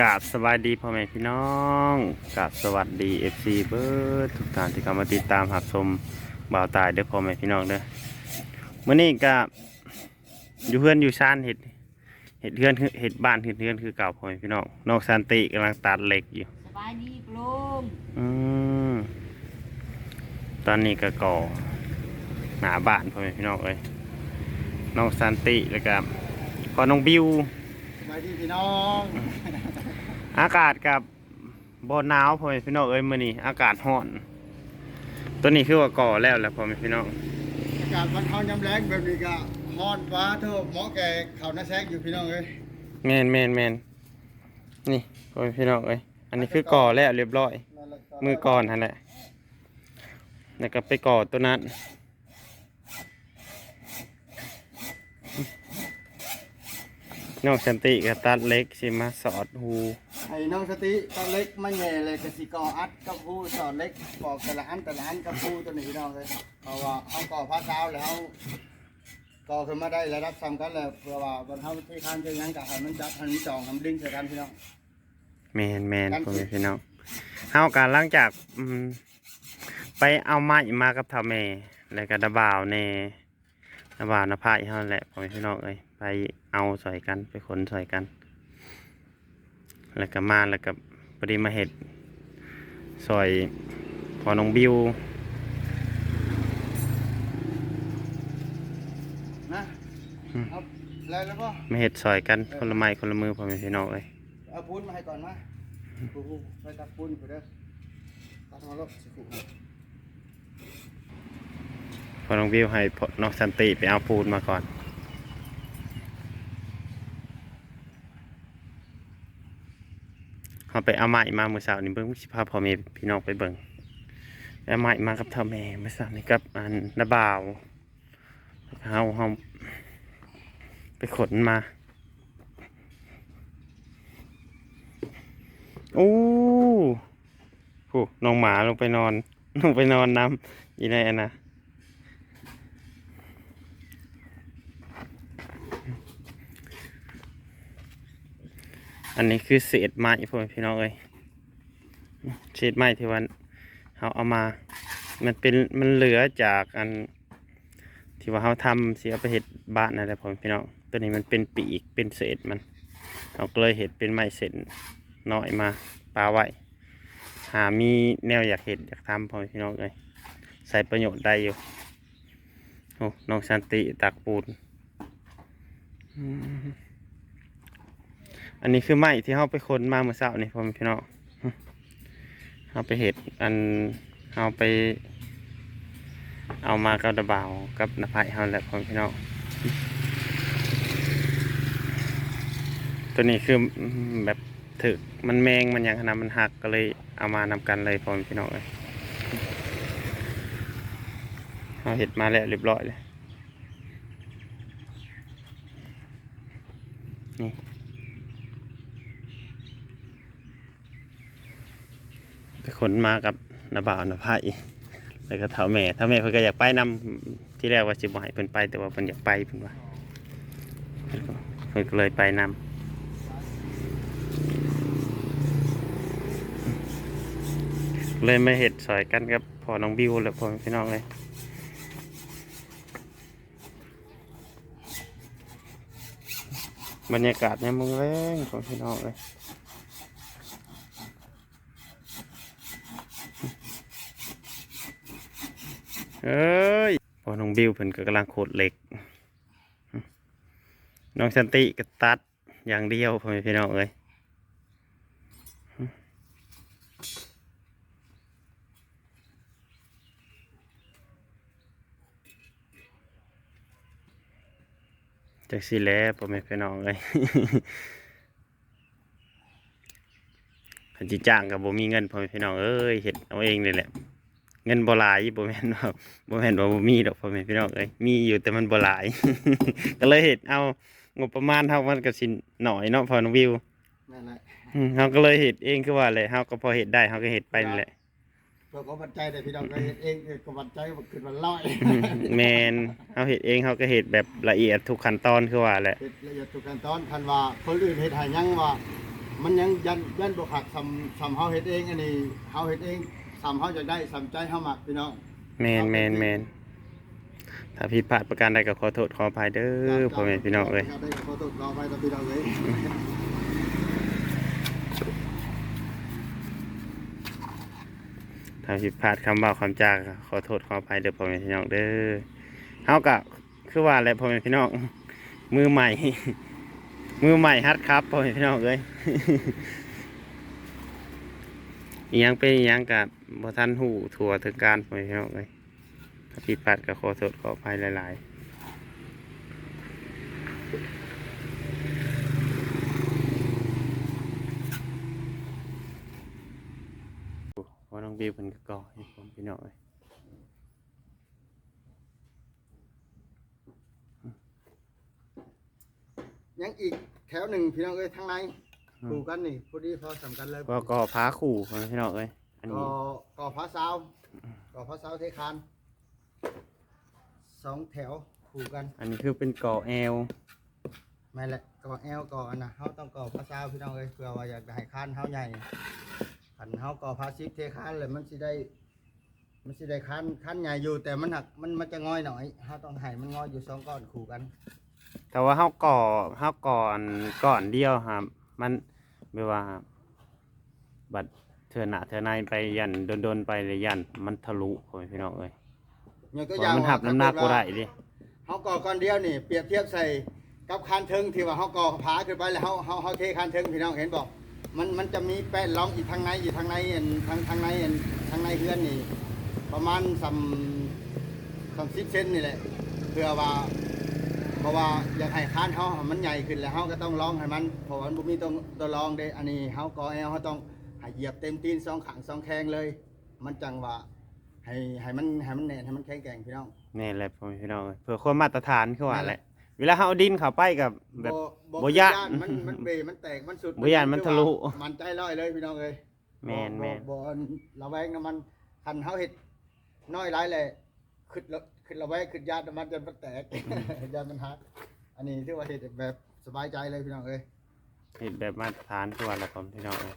กราบสวัสดีพ่อแม่พี่น้องกราบสวัสดีเอฟซีเบิร์ดทุกท่านที่เข้ามาติดตามหับชมบ่าวตายเด้อพ่อแม่พี่น้องเด้อมื่อนี้ก็อยู่เพื่อนอยู่ชานเห็ดเห็ดเพื่อนคือเห็ดบ้านเห็ดเพื่อนคือเก่าพ่อแม่พี่น้องนอกสันติกำลังตัดเหล็กอยู่สบายดีปลุงอืมตอนนี้ก็ก่อหนาบ้านพ่อแม่พี่น้องเอ้ยน้องสันติแล้วก็พอน้องบิวสบายดีพี่น้อง อากาศกับบนหนาวพ่อแม่พี่น้องเอ้ยมื้อนี้อากาศร้อน ตัวนี้คือว่าก่อแล้วแหละพ่อแม่พี่น้องอากาศวันเทายำแรงแบบนี้ก็ฮอนฟ้าเถอะหมอแก่เขาหน้าแซกอยู่พี่น้องเอ้ยแม่นแม่นแม่นนี่พ่อแม่พี่น้องเอ้ยอันนี้คือก่อแล้วเรียบร้อย มือก่อนนั่นแหละแล้วก็ไปก่อตัวนั้นน้องสันติก็ตัดเล็กสิมาสอดหู ไอ้น้องสติตอนเล็กไมันแง่เลยกสิกออัดกับผู้สอนเล็กปอกแต่ละอันแต่ละอันกับผู้ตัวนี้พี่น้องเลยเพราะว่าเขาก่อผ้าเช้าแล้วก่อขึ้นมาได้ระดับสำคัญแล้วเพื่อว่าบนเท้าที่ข้างจะยังกับให้มันจับให้มันจองให้มันดึงใส่กันพี่น้องแมนแมนพ่อแม่พี่น้องเฮาการหลังจากอืมไปเอาไม้มากับทาแม่แล้วก็ดะบ่าวแน่ดะบ่าวนะพายเฮาแหละพ่อแม่พี่น้องเอ้ยไปเอาใส่กันไปขนใส่กัน แล้วก็มาแล้วก็พอดีมาเห็ดซอยพอน้องบิวนะเอาแล้วแล้วป่ะมาเห็ดซอยกันคนละไม้คนละมือพ่อแม่พี่น้องเอ้ยเอาปูนมาให้ก่อนมาปูปูไปตักปูนไปเด้อตักมาแล้วสิคุพอน้องบิวให้พ่อน้องสันติไปเอาปูนมาก่อน เขาไปเอาไม้มาเมื่อเช้านี่เบิ่งสิพาพ่อแม่พี่น้องไปเบิ่งเอาไม้มากับเท่าแม่เมื่อเช้านี่กับอันนาบ่าวเฮาเฮาไปขนมา โอ้โหน้องหมาลงไปนอน ลงไปนอนน้ำอีในอันนะ อันนี้คือเศษไม้พ่อพี่น้องเอ้ยเศษไม้ที่วันเขาเอามา มันเป็นมันเหลือจากอัน ที่ว่าเขาทำเสียไปเห็ดบ้านอะไรพ่อพี่น้องตัวนี้มันเป็นปีกเป็นเศษมันเราก็เลยเห็ดเป็นไม้เศษน้อยมาปลาไว้หามีแนวอยากเห็ดอยากทำพ่อพี่น้องเลยใส่ประโยชน์ได้อยู่โอ้น้องสันติตักปูน อันนี้คือไม้ที่เขาไปค้นมาเมื่อเช้านี่พ่อมพี่น้องเขาไปเห็ดอันเขาไป เอามากับดะบ่าวกับนภายเขาแหละพ่อมพี่น้องตัวนี้คือแบบถึกมันแมงมันยังขนาดมันหักก็เลยเอามานำกันเลยพ่อมพี่น้องเลยเอาเห็ดมาแล้วเรียบร้อยเลยนี่ไป ขนมากับนาบ่าวนภายแล้วก็เท่าแม่เท่าแม่เพิ่นก็อยากไปนำที่แรกว่าสิบ่ให้เพิ่นไปแต่ว่าเพิ่นอยากไปเพิ่นว่าเพิ่นก็เพิ่นก็เลยไปนำเลยมาเห็ดสอยกันกับพอน้องบิวและพอพี่น้องเลยบรรยากาศเนี่ยมึงแรงของพี่น้องเลย เอ้ยพอน้องบิวเพิ่นก็กำลังโคดเหล็ก น้องสันติก็ตัดอย่างเดียวพอพี่น้องเลยจากสิแล้วพ่อแม่พี่น้องเลยขันจิจ้างกับบ่มีเงินพ่อแม่พี่น้องเอ้ยเห็ดเอาเองนี่แหละ เงินบ่หลายบ่แม่นว่าบ่แม่นว่าบ่มีดอกพ่อแม่พี่น้องเอ้ยมีอยู่แต่มันบ่หลาย ก็เลยเห็ดเอางบประมาณเฮามันก็สิหน่อยเนาะพอน้องวิวนั่นแหละอืมเฮาก็เลยเห็ดเองคือว่าเลยเฮาก็พอเห็ดได้เฮาก็เห็ดไปนี่แหละเพื่อก็ปัจจัยแต่พี่น้องก็เฮ็ดเองเออก็ปัจจัยก็ขึ้นมาร้อยอืมแมนเฮาเห็ดเองเฮาก็เห็ดแบบละเอียดทุกขั้นตอนคือว่าแหละ เฮ็ดละเอียดทุกขั้นตอนคันว่าคนอื่นเฮ็ดให้ยังว่า มันยังยันยันบ่ขัดซ้ำซ้ำเฮาเฮ็ดเองอันนี้เฮาเฮ็ดเอง ซ้ำเฮาจะได้ซ้ำใจเฮามักพี่น้องแมนแมนแมนถ้าผิดพลาดประการใดก็ขอโทษขออภัยเด้อพ่อแม่พี่น้องเอ้ยครับได้ขอโทษขออภัยต่อพี่น้องเอ้ยถ้าผิดพลาดคำเว่าคำจาก็ขอโทษขออภัยเด้อพ่อแม่พี่น้องเด้อเฮาก็คือว่าแหละพ่อแม่พี่น้องมือใหม่ มือใหม่ฮัดครับพ่อแม่พี่น้องเอ้ยอีห ยังเป็นยังกับบทันหูทั่วถึงการพ่อแม่พี่น้องเอ้ยถ้าผิดพลาดก็ขอโทษขอภัยหลายๆเพราน้องบิวเพิ่นกก่อให้ผมพี่น้องเอ้ยยังอีกแถวหนึ่งพี่น้องเอ้ยทางใน คู่กันนี่พอดีพอสำคัญเลยก็ก็พาขู่พ่อแม่พี่น้องเอ้ยอันก็นี้ก็พระสาวก็พระสาวเทคานสองแถวคู่กัน อันนี้คือเป็นก่อแอลไม่นแหละก่อแอลก่ออันนะเฮาต้องก่อพระสาวพี่น้องเอ้ยเพื่อว่าอยากได้ให้คานเฮาใหญ่คันเฮาก่อพระสิบเทคานเลยมันสิได้มันสิได้คานคานใหญ่อยู่แต่มันหักมันมันจะงอยหน่อยเฮาต้องให้มันงอยอยู่สองก้อนคู่กัน แต่ว่าเฮาก่อเฮาก่อนก่อนเดียวครับ มันไม่ว่าบัดเธอหน้าเธอในไปยันโดนๆไปเลยยันมันทะลุพ่อแม่พี่น้องเอ้ยอย่างเพตัวราะอย่างมันหับน้ำหนักบ่ได้ดิเฮาก่อก้อนเดียวนี่เปรียบเทียบใส่กับคานเทิงที่ว่าเฮาก่อผาขึ้นไปแล้วเฮาเฮาเฮาเทคานเทิงพี่น้องเห็นบอกมันมันจะมีแป้นรองอีกทางในอีกทางในอันทางทางในอันทางในเฮือนนี่ ประมาณสามสามสิบเซนนี่แหละเพื่อว่า เพราะว่าอยากให้คานเฮามันใหญ่ขึ้นแล้วเฮาก็ต้องลองให้มันเพราะว่ามันบ่มีตัวตัวรองเด้อันนี้เฮาก่อแอลเฮาต้องให้เหยียบเต็มตีนสองขางสองแข้งเลย มันจังว่าให้ให้มันให้มันแน่นให้มันแข็งแกร่งพี่น้องนี่แหละพ่อแม่พี่น้องเอ้ยเพื่อความมาตรฐานคือว่าแหละ เวลาเฮาเอาดินเข้าไปกับแบบบ่ย้านมันมันเบมันแตกมันสุดบ่ย้านมันทะลุมันใจร้อยเลยพี่น้องเอ้ยแม่นแม่นบ่บ่ระแวงน้ำมันคันเฮาเฮ็ดน้อยหลายเลย ขึ้นละขึ้นระแวงขึ้นยานน้ำมันจนมันแตกยานมันหักอันนี้ถือว่าเฮ็ดแบบสบายใจเลยพี่น้องเอ้ยเฮ็ดแบบมาตรฐานคือว่าแหละพ่อแม่พี่น้องเอ้ย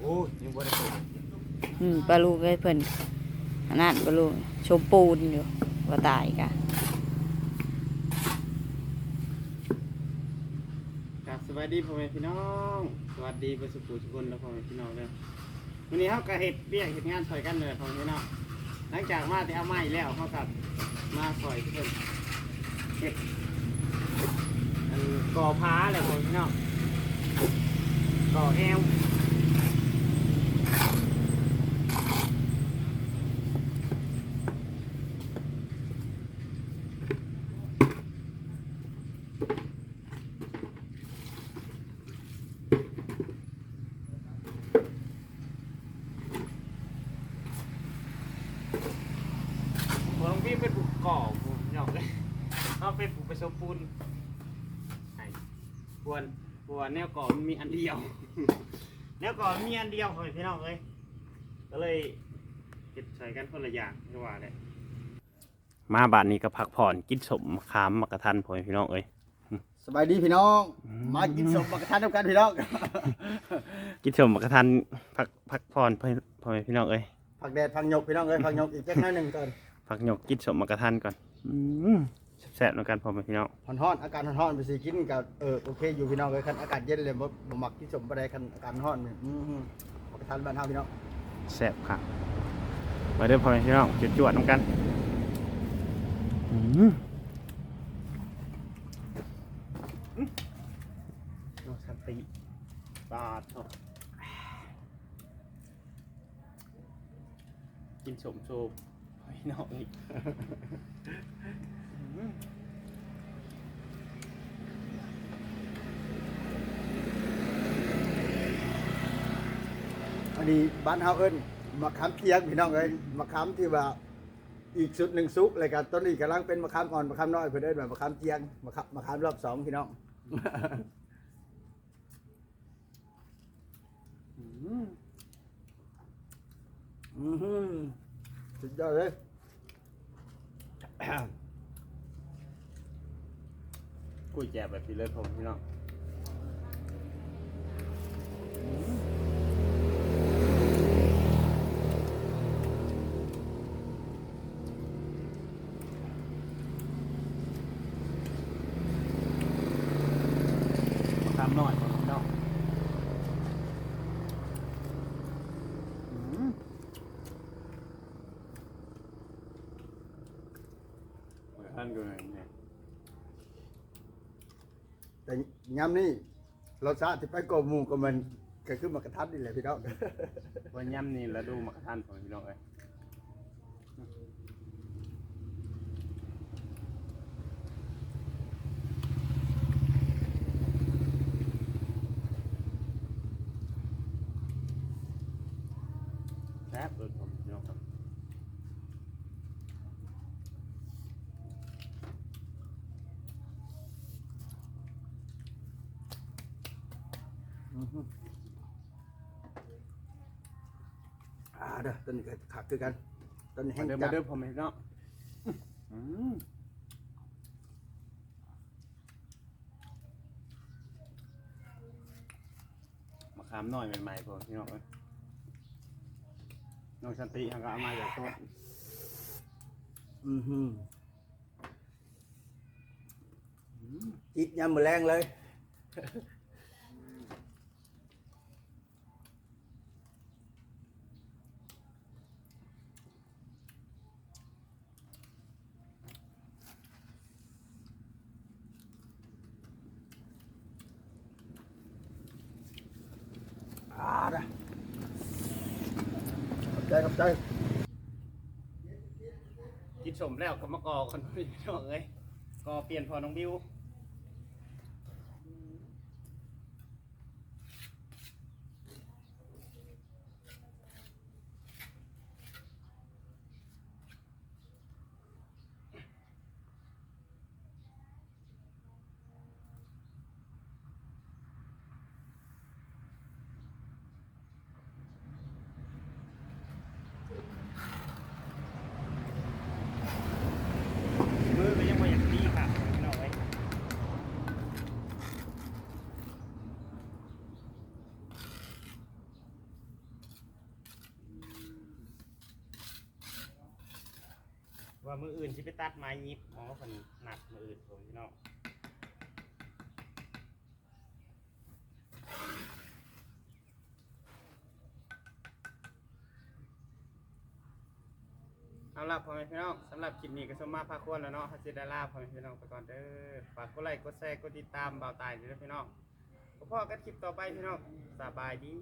โอ้ยยังบ่ได้เปิดอืมปลาลูกให้เพิ่นอันนั้นปลาลูกชมปูนอยู่ว่าตายกะครับสวัสดีพ่อแม่พี่น้อง สวัสดีประสุขุทุกคนและพ่อแม่พี่น้องเด้อ วันนี้เขาก็เห็ดเบี้ยกเห็ดงานช่วยกันเลยขอแม่พี่น้องหลังจากมาแต่เอาไม้แล้วเขาก็มาถอยทุกคนเห็ดก่อพ้าเลยพ่อแม่พี่น้องก่อแอว ผมพี่เป็นผูกก่อผมหยอกเลย เขาเป็นผูกไปโซปูนไอ้ปวนปวนแนวก่อมันมีอันเดียว แนวก่อมีอันเดียวเลยพี่น้องเลยก็เลยเก็บใส่กันคนละอย่างไม่ว่าเลยมาบ้านนี้ก็พักผ่อนกินสมขามมักกะทันพ่อแม่พี่น้องเอ้ย สบายดีพี่น้อง อืม มากินสมบักทานน้ำกันพี่น้อง กินสมมักกะทันพักพักผ่อนพ่อพ่อแม่พี่น้องเอ้ยผักแดดผักหยกพี่น้องเอ้ยผักหยกอีกจักหน้อยหนึงก่อนพักหยกกินสมมักกะทันก่อนอืม แซ่บๆเหมือนกันพ่อแม่พี่น้องร้อนๆอากาศร้อนๆไปสิกินกับเออโอเคอยู่พี่น้องเอ้ยคันอากาศเย็นเลยบ่บ่มักกินสมบ่ได้คันอากาศร้อนนี่อือๆบักทานบ้านเฮาพี่น้องแซ่บครับมาเด้อพ่อแม่พี่น้องจุดจวดๆน้ำกันอืมโนสันติบาทเถอะกินสมโชว์พี่น้องอีก นี้บ้านเฮาเอิ้นมะขามเคียงพี่น้องเอ้ยมะขามที่ว่าอีกสุดหนึ่งซุกเลยครันต้นนี้กำลังเป็นมะขามอ่อนมะขามน้อยเพื่นเอิ้นว่ามะขามเคียงมะขามมะขามรอบสองพี่น้องอืมสุดยอดเลยกุยแจแบบพี่เลิศพงพี่น้อง ทำหน่อยพ่อแม่พี่น้องอืมเหมือนท่านกูเลยเนี่ยแต่ยำนี่รสชาติที่ไปกบหมูก็มันก็คือมากระทัดนี่แหละพี่น้องว่าย่ำนี่แล้วดูมักท่านพ่อแม่พี่น้องเอ้ย บเลยพ่อแม่พี่น้องครับอ่าเด้อต้นนี้ก็ขักคือกันต้นนี้แห้มางเดิมจัมาดเดิมพ่อแม่พี่น้องอืมมะขามหน่อยใหม่ๆพ่อแม่พี่น้องเอ้ย น้องชันติเขาก็เอามาจากต้นอือหือจิตยำมือแรงเลย อ่าเด้อ จขอบใจกินสมแล้วก็มากอคนพี่น้องเอ้ยก็เปลี่ยนพอน้องบิวมือก็ยังไม่อยากดีค่ะพี่น้องเอ้ย ว่ามืออื่นที่ไปตัดไม้ยิบอ๋อคนหนักมืออื่นผมพี่น้องเอาล่ะพ่อแม่พี่น้องสำหรับคลิปนี้ก็สมมาพาควรแล้วเนาะฮัสซิดาล่าพ่อแม่พี่น้องไปก่อนเด้อฝากกดไลค์กดแชร์กดติดตามเบาตายด้วยพี่น้องพบกันคลิปต่อไปพี่น้องสบายดี